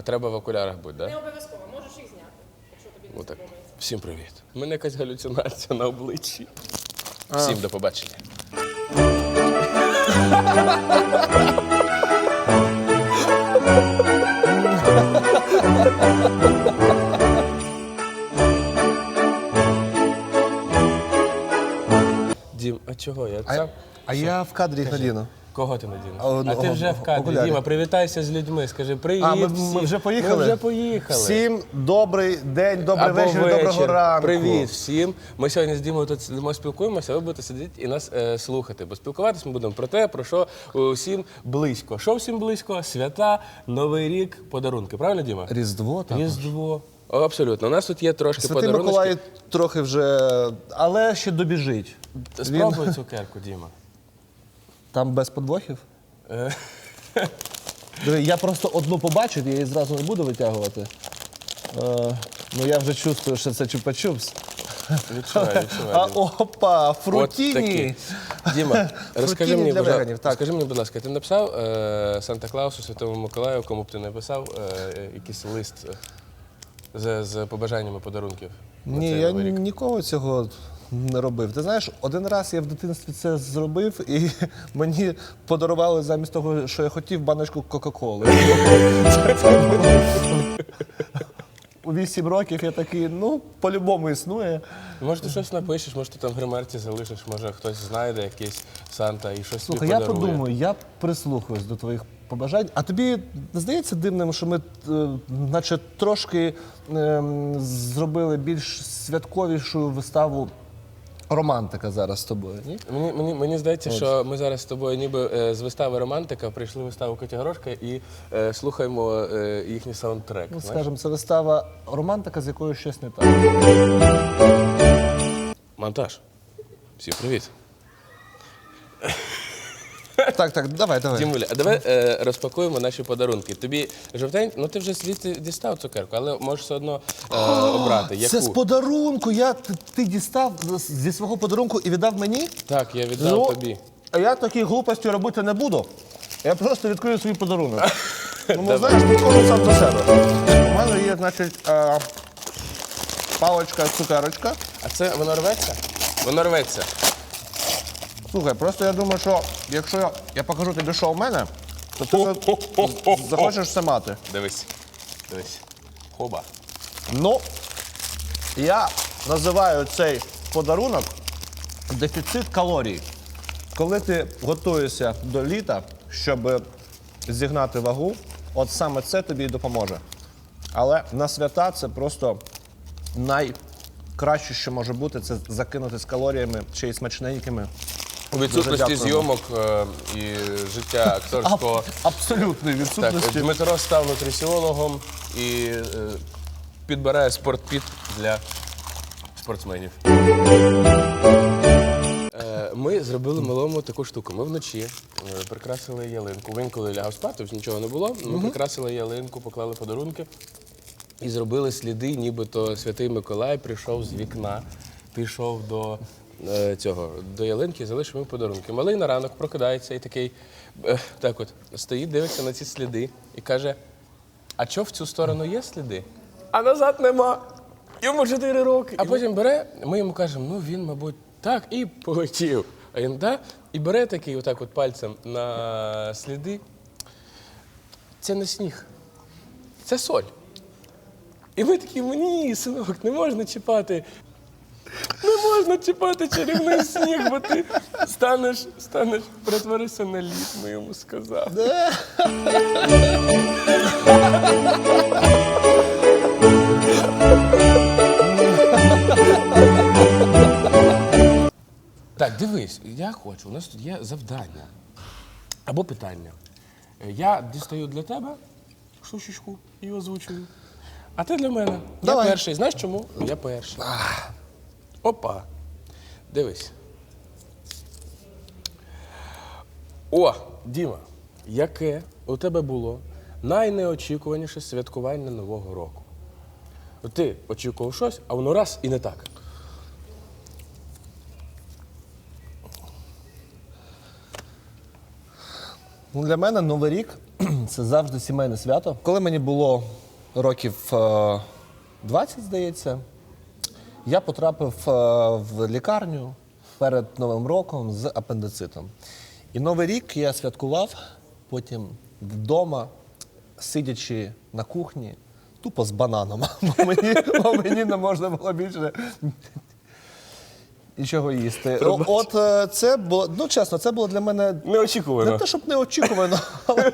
А треба в окулярах бути, так? Не Да? обов'язково, можеш їх зняти, якщо тобі не Отак. сподобається. Всім привіт. У мене якась галюцинація на обличчі. Всім до побачення. Дім, а чого я А, сам? а я в кадрі їх надіну. Кого ти надінеш? А, А, ну, ти вже в кадрі. окуляри. Діма, привітайся з людьми. Скажи привіт. А, ми, ми всім. вже поїхали? Ми вже поїхали. Всім добрий день, добрий Або вечір, доброго ранку. Привіт всім. Ми сьогодні з Дімою тут сидимо, спілкуємося, ви будете сидіти і нас е, слухати. Бо спілкуватися ми будемо про те, про що усім близько. Що всім близько? Свята, Новий рік, подарунки. Правильно, Діма? Різдво так. Різдво. О, абсолютно. У нас тут є трошки Святий подарунки. Миколай трохи вже, але ще добіжить. Спробуй цукерку, Діма. Там без подвохів? Диви, я просто одну побачив, я її зразу не буду витягувати. Е, ну я вже чувствую, що це чупа-чупс. Відчувай, відчувай. А Діма. опа, фрутіні. Діма, розкажи Фрутіні мені, для будь ласка, веганів, так. скажи мені, будь ласка, ти написав е, Санта Клаусу, Святому Миколаю, кому б ти написав е, якийсь лист з, з побажаннями подарунків? на Ні, цей я Новий рік? нікого цього не робив. Ти знаєш, один раз я в дитинстві це зробив, і мені подарували замість того, що я хотів, баночку Кока-Коли. У вісім років я такий, ну, по-любому існує. Може, ти щось напишеш, може, ти там в гримерці залишиш, може хтось знайде якийсь Санта і щось Слухай, тобі я подарує. подумаю, я прислухаюсь до твоїх побажань. А тобі не здається дивним, що ми, е, наче трошки ем, зробили більш святковішу виставу романтика зараз з тобою, ні? Мені, мені, мені здається, що ми зараз з тобою ніби е, з вистави романтика прийшли в виставу Котя Горошка і е, слухаємо е, їхній саундтрек. Ну, знаєш? скажімо, це вистава романтика, з якою щось не так. Монтаж. Всім привіт. Так, так, давай, давай. Дімуля, а давай е, розпакуємо наші подарунки. Тобі жовтень, ну ти вже звідти дістав цукерку, але можеш все одно е, обрати. Яку? Це з подарунку. Я, ти, ти дістав з- зі свого подарунку і віддав мені? Так, я віддав Ну, тобі. А я такі глупості робити не буду. Я просто відкрию свій подарунок. ну, ну, знаєш, кожен сам за себе. У мене є, значить, е, паличка, цукерочка. А це воно рветься? Воно рветься. Слухай, просто я думаю, що якщо я, я покажу тобі, що у мене, то ти за- захочеш все мати. Дивись. Дивись. Хоба. Ну, я називаю цей подарунок дефіцит калорій. Коли ти готуєшся до літа, щоб зігнати вагу, от саме це тобі і допоможе. Але на свята це просто найкраще, що може бути, це закинути з калоріями ще й смачненькими. У відсутності дякуємо. зйомок е, і життя акторського. Абсолютної Так, відсутності. Дмитро став нутриціологом і е, підбирає спортпіт для спортсменів. Е, Ми зробили малому таку штуку. Ми вночі е, прикрасили ялинку. Він коли лягав спати, нічого не було. Ми прикрасили ялинку, поклали подарунки і зробили сліди, нібито святий Миколай прийшов з вікна, пішов до цього, до ялинки залишив їм подарунки. Малий на ранок прокидається і такий, е, так от, стоїть, дивиться на ці сліди і каже: А що в цю сторону є сліди? А назад нема. Йому 4 роки. А потім бере, ми йому кажемо, ну він, мабуть, так, і полетів. А він да, і бере такий, отак, от пальцем на сліди. Це не сніг, це соль. І ми такі, ні, синок, не можна чіпати. Не можна чіпати чарівний сніг, бо ти станеш, станеш, перетворишся на лід, ми йому сказали. Так, дивись, я хочу, у нас тут є завдання або питання. Е, Я дістаю для тебе штучечку і озвучую. А ти для мене. Давай. Я перший. Знаєш чому? Я перший. Опа. Дивись. О, Діма, яке у тебе було найнеочікуваніше святкування Нового року? Ти очікував щось, а воно раз і не так. Ну, для мене Новий рік це завжди сімейне свято. Коли мені було років е, 20, здається, я потрапив е, в лікарню перед Новим роком з апендицитом. І Новий рік я святкував потім вдома, сидячи на кухні, тупо з бананом. Бо мені, бо мені не можна було більше нічого їсти. О- От е, це було, ну чесно, це було для мене Неочікувано. не те, щоб неочікувано, але,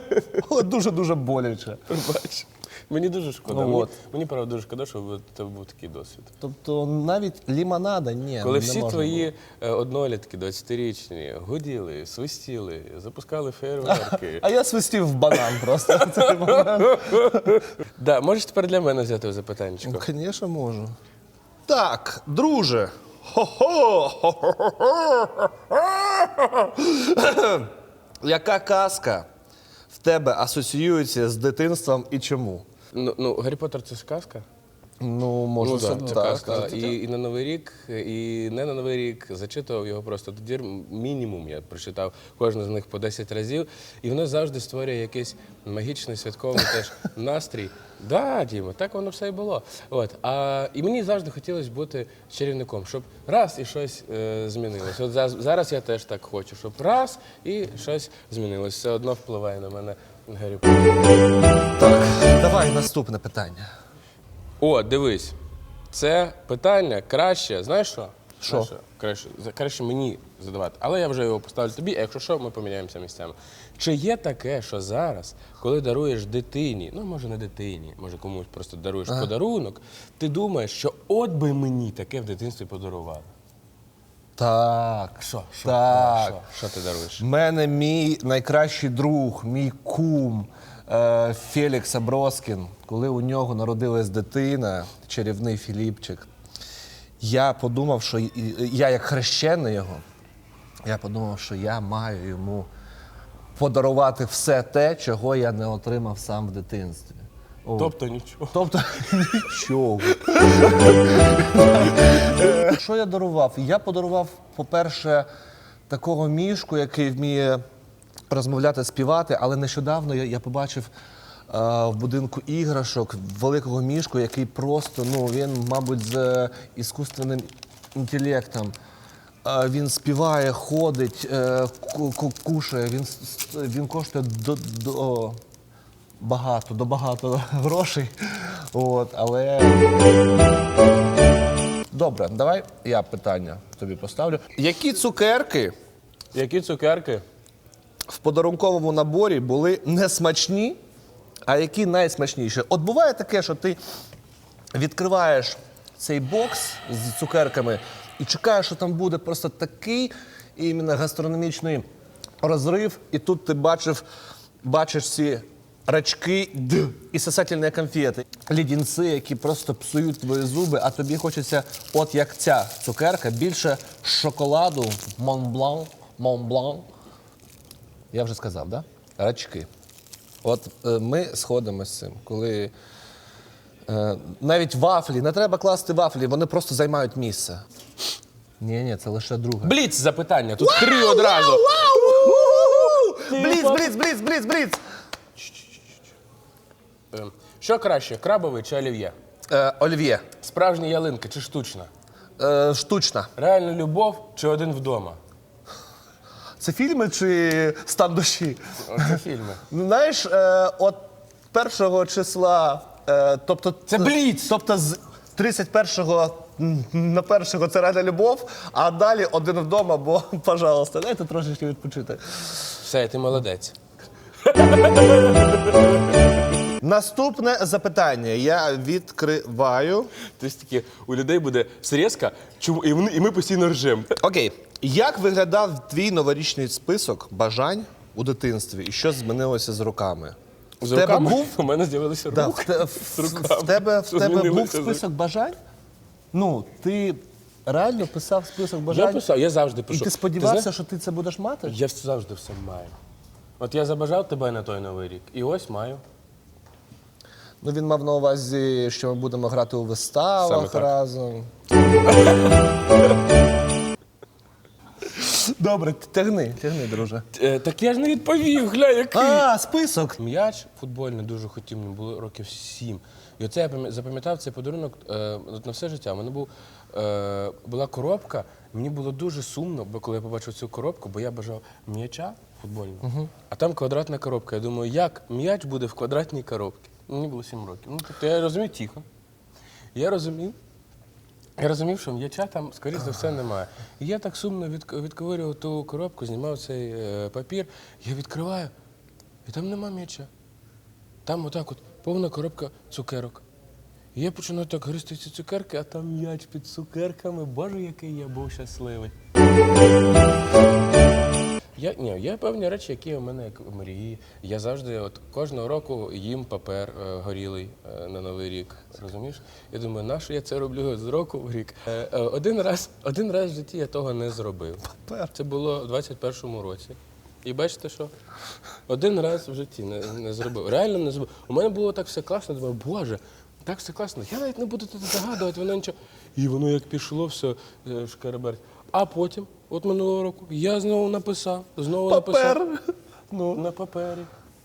але дуже-дуже боляче. Бач. Мені дуже шкода. Ну, мені, от. мені правда дуже шкода, що в тебе був такий досвід. Тобто навіть лімонада ні. Коли не всі можна твої е, однолітки, 20-річні, гуділи, свистіли, запускали фейерверки. А я свистів в банан просто. Да, можеш тепер для мене взяти запитаннячко? Ну, Звісно, можу. Так, друже. Яка казка в тебе асоціюється з дитинством і чому? Ну, ну Гаррі Поттер це ж казка? Ну, може, ну, це, це, це так, казка. так, І, і на Новий рік, і не на Новий рік зачитував його просто тоді мінімум. Я прочитав кожну з них по 10 разів. І воно завжди створює якийсь магічний святковий теж настрій. Да, Діма, так воно все і було. От. А, і мені завжди хотілося бути чарівником, щоб раз і щось е, змінилось. От за- зараз я теж так хочу, щоб раз і щось змінилось. Все одно впливає на мене Гаррі Поттер. Давай наступне питання. О, дивись, це питання краще. Знаєш що? Що? Знаєш Краще, за- краще мені задавати. Але я вже його поставлю тобі, а якщо що, ми поміняємося місцями. Чи є таке, що зараз, коли даруєш дитині, ну може не дитині, може комусь просто даруєш подарунок, ти думаєш, що от би мені таке в дитинстві подарували? Так. Що? Що? Так. Що? Що ти даруєш? В мене мій найкращий друг, мій кум Фелікс Аброскін, коли у нього народилась дитина, чарівний Філіпчик, я подумав, що я як хрещений його, я подумав, що я маю йому подарувати все те, чого я не отримав сам в дитинстві. О, Тобто нічого. Тобто нічого. Що я дарував? Я подарував, по-перше, такого мішку, який вміє розмовляти, співати, але нещодавно я, я побачив е, в будинку іграшок великого мішку, який просто, ну, він, мабуть, з е, іскусственним інтелектом. Е, Він співає, ходить, ку- ку- кушає, він, він коштує до, до, багато, до багато грошей. От, але. Добре, давай я питання тобі поставлю. Які цукерки Які цукерки? В подарунковому наборі були не смачні, а які найсмачніші? От буває таке, що ти відкриваєш цей бокс з цукерками і чекаєш, що там буде просто такий іменно гастрономічний розрив, і тут ти бачив, бачиш ці рачки і сосательні конфети, лідінці, які просто псують твої зуби, а тобі хочеться, от як ця цукерка, більше шоколаду, Монблан, Монблан. Я вже сказав, да? Рачки. От е, ми сходимо з цим, коли е, навіть вафлі, не треба класти вафлі, вони просто займають місце. Ні, ні, це лише друге. Бліц запитання. Тут три одразу. Бліц, бліц, бліц, бліц, бліц. Е, Що краще, крабовий чи олів'є? Е, Олів'є. Справжня ялинка чи штучна? Е, штучна. Реальна любов чи один вдома? Це фільми чи стан душі? Оце фільми. Ну, Знаєш, е, от першого числа, е, тобто. Це Бліц! Тобто з 31-го на першого це реальна любов, а далі один вдома, бо, пожалуйста, дайте трошечки відпочити. Все, ти молодець. Наступне запитання я відкриваю. Тобто у людей буде срізка, чому, і, вони, і ми постійно ржемо. Окей. Як виглядав твій новорічний список бажань у дитинстві і що змінилося з роками? З тебе руками був? у мене з'явилися Да, руки. в, те- в, руками. в тебе, в тебе був змінилося з список бажань? Ну, ти реально писав список бажань? Я писав, я завжди І пишу. ти сподівався, знаєш, що ти це будеш мати? Я завжди все маю. От я забажав тебе на той новий рік, і ось маю. Ну, він мав на увазі, що ми будемо грати у Саме виставах так. разом. Добре, тягни, тягни, друже. Е, так я ж не відповів, гля, який. А, список. М'яч футбольний дуже хотів, мені було років сім. І оце я пам'я- запам'ятав цей подарунок е, от на все життя. У мене був, е, була коробка, мені було дуже сумно, бо коли я побачив цю коробку, бо я бажав м'яча футбольного, а там квадратна коробка. Я думаю, як м'яч буде в квадратній коробці? Мені було сім років. Ну, тобто я розумію тихо. Я розумів. Я розумів, що м'яча там, скоріш за все, немає. І я так сумно від, відковирював ту коробку, знімав цей е, папір. Я відкриваю, і там нема м'яча. Там отак от повна коробка цукерок. І я починаю так гристи ці цукерки, а там м'яч під цукерками. Боже, який я був щасливий. Я, ні, є певні речі, які у мене як мрії. Я завжди, от кожного року їм папер е, горілий е, на Новий рік. Розумієш? Я думаю, на що я це роблю з року в рік? Е, е, один, раз, один раз в житті я того не зробив. Папер? Це було в 21-му році. І бачите, що? Один раз в житті не, не зробив. Реально не зробив. У мене було так все класно, думаю, боже, так все класно. Я навіть не буду тут загадувати, воно нічого. І воно як пішло, все е, шкереберть. А потім, от минулого року, я знову написав, знову Папер. написав. Ну, на папері.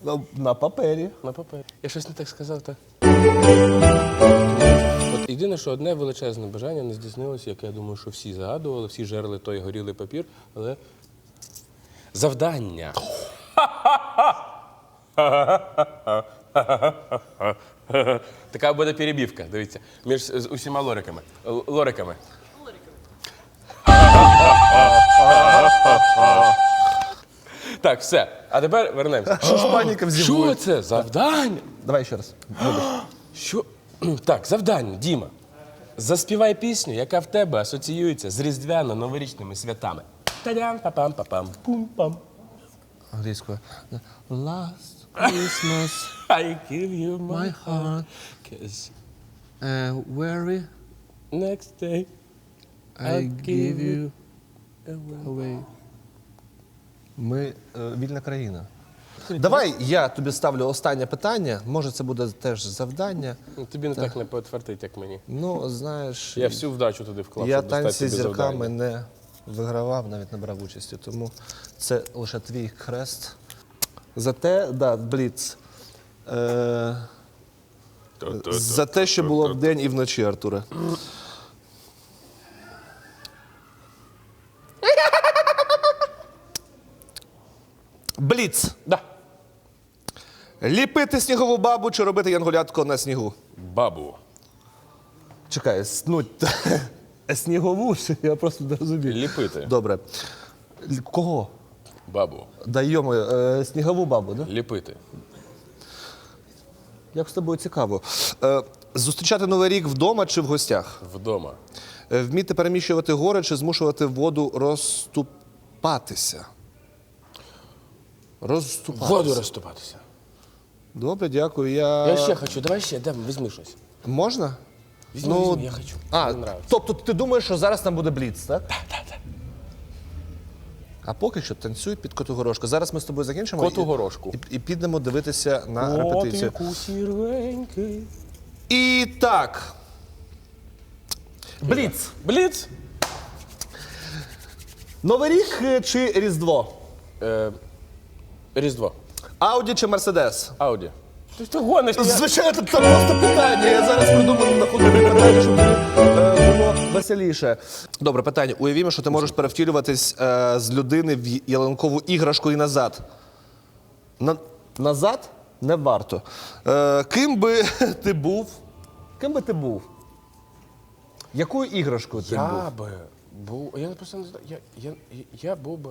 На, на папері. На папері. Я щось не так сказав, так? От єдине, що одне величезне бажання не здійснилося, як я думаю, що всі загадували, всі жерли той горілий папір, але завдання. Така буде перебівка, дивіться, між з усіма лориками. Л- Лориками. Так, все. А тепер вернемося. Що ж паніка Що взівує? це? Завдання? Давай ще раз. Що? Так, завдання, Діма. Заспівай пісню, яка в тебе асоціюється з різдвяно-новорічними святами. Та-дям, папам, папам, пум-пам. Англійською. Last Christmas, I give you my my heart, 'cause uh, very next day I give you away. Ми е, вільна країна. Давай я тобі ставлю останнє питання. Може, це буде теж завдання. Ну, Тобі не так не підтвердить, як мені. Ну, знаєш, Я всю вдачу туди вклав, я щоб достати танці з тобі зірками не вигравав, навіть не брав участі. Тому це лише твій хрест. Зате, да, Бліц. Е, за те, що було вдень і вночі, Артуре. Бліц. Да. Ліпити снігову бабу чи робити янгулятко на снігу? Бабу. Чекай, с- ну, снігову, ж, я просто не розумію. Ліпити. Добре. Л- Кого? Бабу. Даємо е, снігову бабу, да? Ліпити. Як з тобою цікаво. Е, зустрічати Новий рік вдома чи в гостях? Вдома. Е, вміти переміщувати гори чи змушувати воду розступатися? Розступатися. Воду розступатися. Добре, дякую. Я... Я ще хочу, давай ще, дай, візьми щось. Можна? Візьми, візьми, я хочу. А, Мені нравиться. тобто ти думаєш, що зараз там буде бліц, так? Так, так, так. А поки що танцюй під коту горошку. Зараз ми з тобою закінчимо. Коту і- горошку. І, і підемо дивитися на репетицію. Котику сіренький. І так. Бліц. Бліц. Новий рік е, чи Різдво? Е, Різдво. Ауді чи Мерседес? Ауді. Ти, ти гониш. я- Звичайно, це просто питання. Я зараз придумав на ходу питання, щоб е, було веселіше. Добре, питання. Уявімо, що ти можеш перевтілюватись е, з людини в й- ялинкову іграшку і назад. На, назад не варто. Е, ким би ти був? Ким би ти був? Якою іграшкою ти був? Я би був. Я просто не знаю. Я, я, я був би.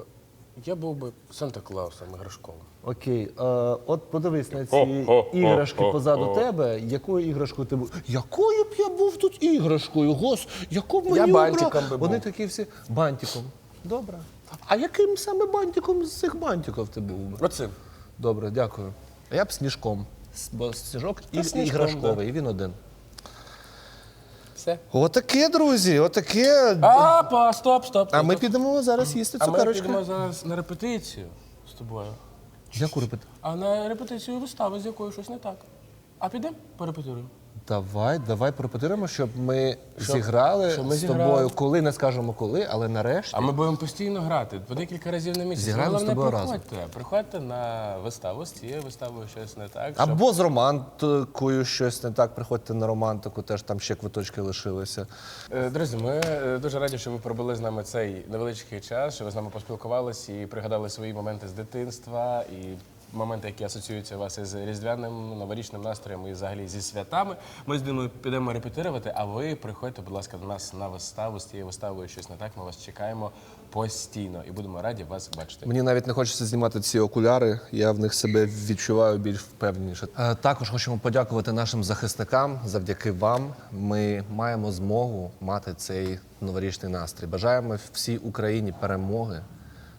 Я був би Санта Клаусом іграшковим. Окей, е, от подивись на ці Хо-хо-хо-хо-хо. іграшки позаду тебе. Якою іграшкою ти був? Якою б я був тут іграшкою? Гос, яку б мені Я обрав? бантиком би Вони такі всі бантиком. Добре. А яким саме бантиком з цих бантиків ти був би? Оцим. Добре, дякую. А я б сніжком. С- Бо сніжок і, Та сніжком, іграшковий, і він один. Все. Отаке, друзі, отаке. А, па, стоп, стоп. А ми підемо зараз їсти а ми підемо зараз на репетицію з тобою. Яку репетицію? А на репетицію вистави, з якою щось не так. А підемо порепетируємо? Давай, давай порепетируємо, щоб ми Щоб- зіграли щоб ми з зіграли. тобою, коли не скажемо коли, але нарешті. А ми будемо постійно грати по декілька разів на місяць. Зіграємо з тобою разом. приходьте. Приходьте на виставу з цією виставою щось не так. щоб- Або з романтикою щось не так, приходьте на романтику, теж там ще квиточки лишилися. Е, Друзі, ми е, дуже раді, що ви пробули з нами цей невеличкий час, що ви з нами поспілкувалися і пригадали свої моменти з дитинства і моменти, які асоціюються у вас із різдвяним новорічним настроєм і взагалі зі святами. Ми з Диною підемо репетирувати, а ви приходьте, будь ласка, до нас на виставу з тією виставою щось не так. Ми вас чекаємо постійно і будемо раді вас бачити. Мені навіть не хочеться знімати ці окуляри, я в них себе відчуваю більш впевненіше. Е, Також хочемо подякувати нашим захисникам. Завдяки вам ми маємо змогу мати цей новорічний настрій. Бажаємо всій Україні перемоги.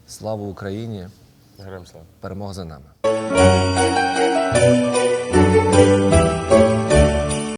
Слава Україні! Героям слава. Перемога за нами.